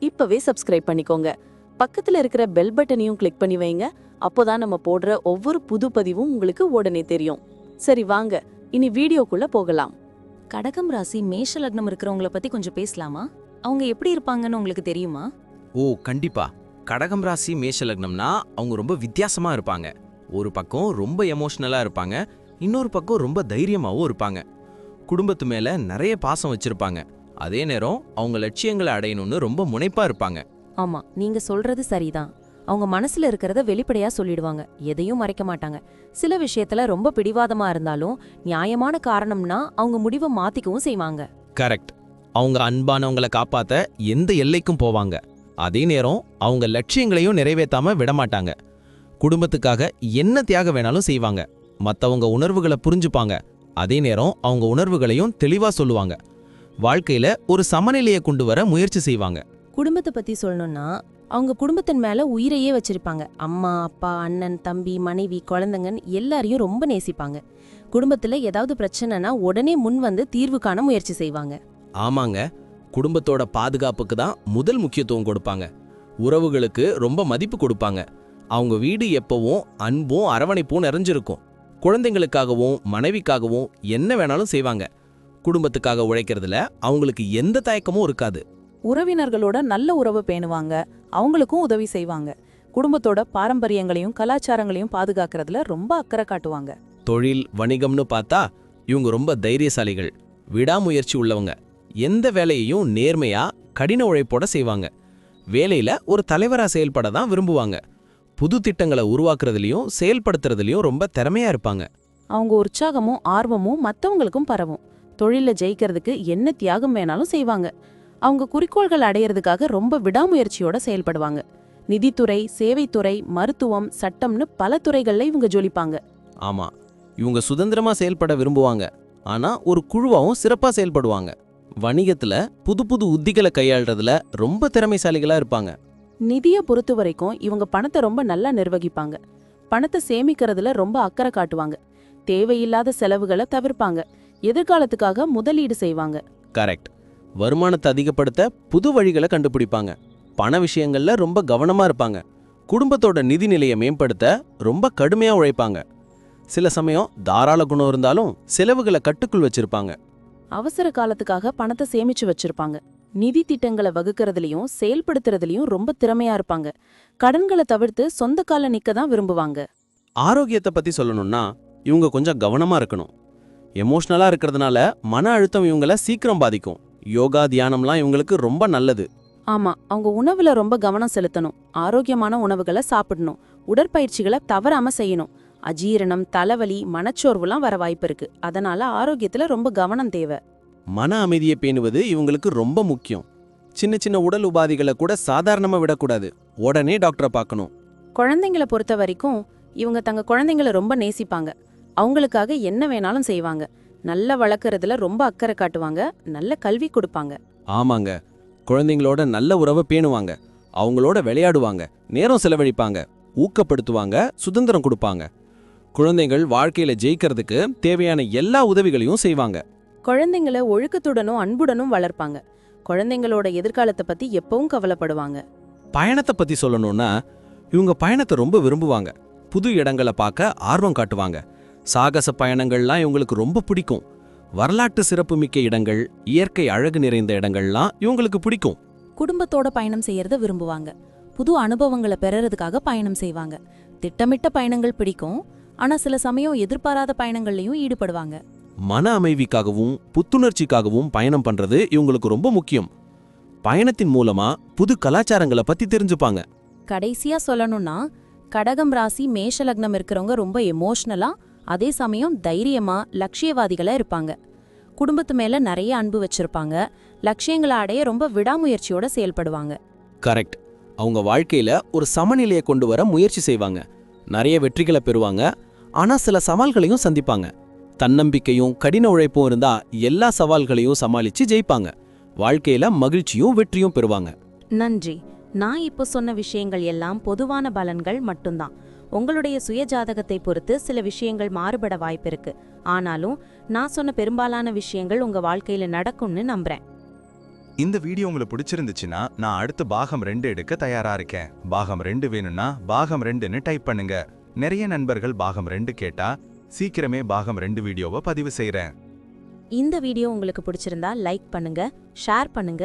இப்பவே சப்ஸ்கிரைப் பண்ணிக்கோங்க. பக்கத்துல இருக்கிற பெல் பட்டனையும் கிளிக் பண்ணி வைங்க. அப்போதான் நம்ம போடுற ஒவ்வொரு புது பதிவும் உங்களுக்கு உடனே தெரியும். சரி வாங்க. இனி வீடியோக்குள்ள போகலாம். கடகம் ராசி மேஷ லக்னம் இருக்கிறவங்கள பத்தி கொஞ்சம் பேசலாமா? அவங்க எப்படி இருப்பாங்கன்னு உங்களுக்கு தெரியுமா? ஓ கண்டிப்பா. கடகம் ராசி மேஷ லக்னம்னா அவங்க ரொம்ப வித்தியாசமா இருப்பாங்க. ஒரு பக்கம் ரொம்ப எமோஷனலா இருப்பாங்க. இன்னொரு பக்கம் ரொம்ப தைரியமாவும் இருப்பாங்க. குடும்பத்து மேல நிறைய பாசம் வச்சிருப்பாங்க. அதே நேரம் அவங்க லட்சியங்களை அடையணும்னு ரொம்ப முனைப்பா இருப்பாங்க. ஆமா நீங்க சொல்றது சரிதான். அவங்க மனசுல இருக்கிறத வெளிப்படையா சொல்லிடுவாங்க. எதையும் மறைக்க மாட்டாங்க. சில விஷயத்துல ரொம்ப பிடிவாதமா இருந்தாலும் நியாயமான காரணம்னா அவங்க முடிவை மாத்திக்கவும் செய்வாங்க. கரெக்ட். அவங்க அன்பானவங்களை காப்பாத்த எந்த எல்லைக்கும் போவாங்க. அதே நேரம் அவங்க லட்சியங்களையும் நிறைவேத்தாம விடமாட்டாங்க. குடும்பத்துக்காக என்ன தியாகம் வேணாலும் செய்வாங்க. மத்தவங்க உணர்வுகளை புரிஞ்சுப்பாங்க. அதே நேரம் அவங்க உணர்வுகளையும் தெளிவா சொல்லுவாங்க. வாழ்க்கையில ஒரு சமநிலையை கொண்டு வர முயற்சி செய்வாங்க. குடும்பத்தை பத்தி சொல்லணும்னா அவங்க குடும்பத்தின் மேல உயிரையே வச்சிருப்பாங்க. அம்மா அப்பா அண்ணன் தம்பி மனைவி குழந்தைங்கன்னு எல்லாரையும் ரொம்ப நேசிப்பாங்க. குடும்பத்துல ஏதாவது பிரச்சனைனா உடனே முன் வந்து தீர்வு காண முயற்சி செய்வாங்க. ஆமாங்க. குடும்பத்தோட பாதுகாப்புக்கு தான் முதல் முக்கியத்துவம் கொடுப்பாங்க. உறவுகளுக்கு ரொம்ப மதிப்பு கொடுப்பாங்க. அவங்க வீடு எப்பவும் அன்பும் அரவணைப்பும் நிறைஞ்சிருக்கும். குழந்தைங்களுக்காகவும் மனைவிக்காகவும் என்ன வேணாலும் செய்வாங்க. குடும்பத்துக்காக உழைக்கிறதுல அவங்களுக்கு எந்த தயக்கமும் இருக்காது. உறவினர்களோட நல்ல உறவு பேணுவாங்க. அவங்களுக்கும் உதவி செய்வாங்க. குடும்பத்தோட பாரம்பரியங்களையும் கலாச்சாரங்களையும் பாதுகாக்கிறதுல ரொம்ப அக்கறை காட்டுவாங்க. தொழில் வணிகம்னு பார்த்தா இவங்க ரொம்ப தைரியசாலிகள் விடாமுயற்சி உள்ளவங்க. எந்த வேலையையும் நேர்மையா கடின உழைப்போட செய்வாங்க. வேலையில ஒரு தலைவரா செயல்பட தான் விரும்புவாங்க. புது திட்டங்களை உருவாக்குறதுலயும் செயல்படுத்துறதுலயும் ரொம்ப திறமையா இருப்பாங்க. அவங்க உற்சாகமும் ஆர்வமும் மத்தவங்களுக்கும் பரவும். தொழில்ல ஜெயிக்கிறதுக்கு என்ன தியாகம் வேணாலும் செய்வாங்க. அவங்க குறிக்கோள்கள் அடையறதுக்காக ரொம்ப விடாமுயற்சியோட செயல்படுவாங்க. நிதித்துறை சேவைத்துறை மருத்துவம் சட்டம்னு பல துறைகள்ல இவங்க ஜொலிப்பாங்க. ஆமா இவங்க சுதந்திரமா செயல்பட விரும்புவாங்க. ஆனா ஒரு குழுவாவும் சிறப்பா செயல்படுவாங்க. வணிகத்துல புது புது உத்திகளை கையாள்றதுல ரொம்ப திறமைசாலிகளா இருப்பாங்க. நிதியை பொறுத்த வரைக்கும் இவங்க பணத்தை ரொம்ப நல்லா நிர்வகிப்பாங்க. பணத்தை சேமிக்கிறதுல ரொம்ப அக்கறை காட்டுவாங்க. தேவையில்லாத செலவுகளை தவிர்ப்பாங்க. எதிர்காலத்துக்காக முதலீடு செய்வாங்க. கரெக்ட் வருமானத்தை அதிகப்படுத்த புது வழிகளை கண்டுபிடிப்பாங்க. பண விஷயங்கள்ல ரொம்ப கவனமா இருப்பாங்க. குடும்பத்தோட நிதி நிலையை மேம்படுத்த ரொம்ப கடுமையா உழைப்பாங்க. சில சமயம் தாராள குணம் இருந்தாலும் செலவுகளை கட்டுக்குள் வச்சிருப்பாங்க. அவசர காலத்துக்காக பணத்தை சேமிச்சு வச்சிருப்பாங்க. நிதி திட்டங்களை வகுக்கிறதுலயும் செயல்படுத்துறதுலயும் ரொம்ப திறமையா இருப்பாங்க. கடன்களை தவிர்த்து சொந்த கால நிக்க தான் விரும்புவாங்க. ஆரோக்கியத்தை பத்தி சொல்லணும்னா இவங்க கொஞ்சம் கவனமா இருக்கணும். எமோஷனலா இருக்கிறதுனால மன அழுத்தம் இவங்கள சீக்கிரம் பாதிக்கும். யோகா தியானம்லாம் இவங்களுக்கு ரொம்ப நல்லது. ஆமா அவங்க உணவுல ரொம்ப கவனம் செலுத்தணும். ஆரோக்கியமான உணவுகளை சாப்பிடணும். உடற்பயிற்சிகளை தவறாம செய்யணும். அஜீரணம் தலைவலி மனச்சோர்வுலாம் வர வாய்ப்பு இருக்கு. அதனால ஆரோக்கியத்துல ரொம்ப கவனம் தேவை. மன அமைதியை பேணுவது இவங்களுக்கு ரொம்ப முக்கியம். சின்ன சின்ன உடல் உபாதைகளை கூட சாதாரணமா விடக்கூடாது. உடனே டாக்டரை பார்க்கணும். குழந்தைங்கள பொறுத்த வரைக்கும் இவங்க தங்க குழந்தைங்கள ரொம்ப நேசிப்பாங்க. அவங்களுக்காக என்ன வேணாலும் செய்வாங்க. நல்ல வளர்க்கறதுல ரொம்ப அக்கறை காட்டுவாங்க. நல்ல கல்வி கொடுப்பாங்க. ஆமாங்க. குழந்தைங்களோட நல்ல உறவை பேணுவாங்க. அவங்களோட விளையாடுவாங்க. நேரம் செலவழிப்பாங்க. ஊக்கப்படுத்துவாங்க. சுதந்திரம் கொடுப்பாங்க. குழந்தைகள் வாழ்க்கையில ஜெயிக்கிறதுக்கு தேவையான எல்லா உதவிகளையும் செய்வாங்க. குழந்தைங்கள ஒழுக்கத்துடனும் அன்புடனும் வளர்ப்பாங்க. குழந்தைங்களோட எதிர்காலத்தை பத்தி எப்பவும் கவலைப்படுவாங்க. பயணத்தை பத்தி சொல்லணும்னா இவங்க பயணத்தை ரொம்ப விரும்புவாங்க. புது இடங்களை பார்க்க ஆர்வம் காட்டுவாங்க. சாகச பயணங்கள்லாம் இவங்களுக்கு ரொம்ப பிடிக்கும். வரலாற்று சிறப்புமிக்க இடங்கள் இயற்கை அழகு நிறைந்த இடங்கள்லாம் இவங்களுக்கு பிடிக்கும். குடும்பத்தோட பயணம் செய்யறத விரும்புவாங்க. புது அனுபவங்களை பெறறதுக்காக பயணம் செய்வாங்க. திட்டமிட்ட பயணங்கள் பிடிக்கும். ஆனா சில சமயம் எதிர்பாராத பயணங்கள்லயும் ஈடுபடுவாங்க. மன அமைதிக்காகவும் புத்துணர்ச்சிக்காகவும் பயணம் பண்றது இவங்களுக்கு ரொம்ப முக்கியம். பயணத்தின் மூலமா புது கலாச்சாரங்களை பத்தி தெரிஞ்சுப்பாங்க. கடைசியா சொல்லணும்னா கடகம் ராசி மேஷ லக்னம் இருக்கிறவங்க ரொம்ப எமோஷனலா அதே சமயம் தைரியமா லட்சியவாதிகளா இருப்பாங்க. குடும்பத்து மேல நிறைய அன்பு வச்சிருப்பாங்க. லட்சியங்களை அடைய ரொம்ப விடாமுயற்சியோட செயல்படுவாங்க. கரெக்ட். அவங்க வாழ்க்கையில ஒரு சமநிலையை கொண்டு வர முயற்சி செய்வாங்க. நிறைய வெற்றிகளை பெறுவாங்க. ஆனா சில சவால்களையும் சந்திப்பாங்க. தன்னம்பிக்கையும் கடின உழைப்பும் இருந்தா எல்லா சவால்களையும் சமாளிச்சு ஜெயிப்பாங்க. வாழ்க்கையில மகிழ்ச்சியும் வெற்றியும் பெறுவாங்க. நன்றி. நான் இப்போ சொன்ன விஷயங்கள் எல்லாம் பொதுவான பலன்கள் மட்டும்தான். உங்களுடைய சுய ஜாதகத்தை பொறுத்து சில விஷயங்கள் மாறுபட வாய்ப்பிருக்கு. ஆனாலும் நான் சொன்ன பெரும்பாலான விஷயங்கள் உங்க வாழ்க்கையில நடக்கும்னு நம்புறேன். இந்த வீடியோ உங்களுக்கு பிடிச்சிருந்துச்சுன்னா நான் அடுத்து பாகம் ரெண்டு எடுக்க தயாரா இருக்கேன். பாகம் ரெண்டு வேணும்னா பாகம் ரெண்டுன்னு டைப் பண்ணுங்க. நிறைய நண்பர்கள் பாகம் ரெண்டு கேட்டா சீக்கிரமே பாகம் ரெண்டு வீடியோவை பதிவு செய்றேன். இந்த வீடியோ உங்களுக்கு பிடிச்சிருந்தா லைக் பண்ணுங்க ஷேர் பண்ணுங்க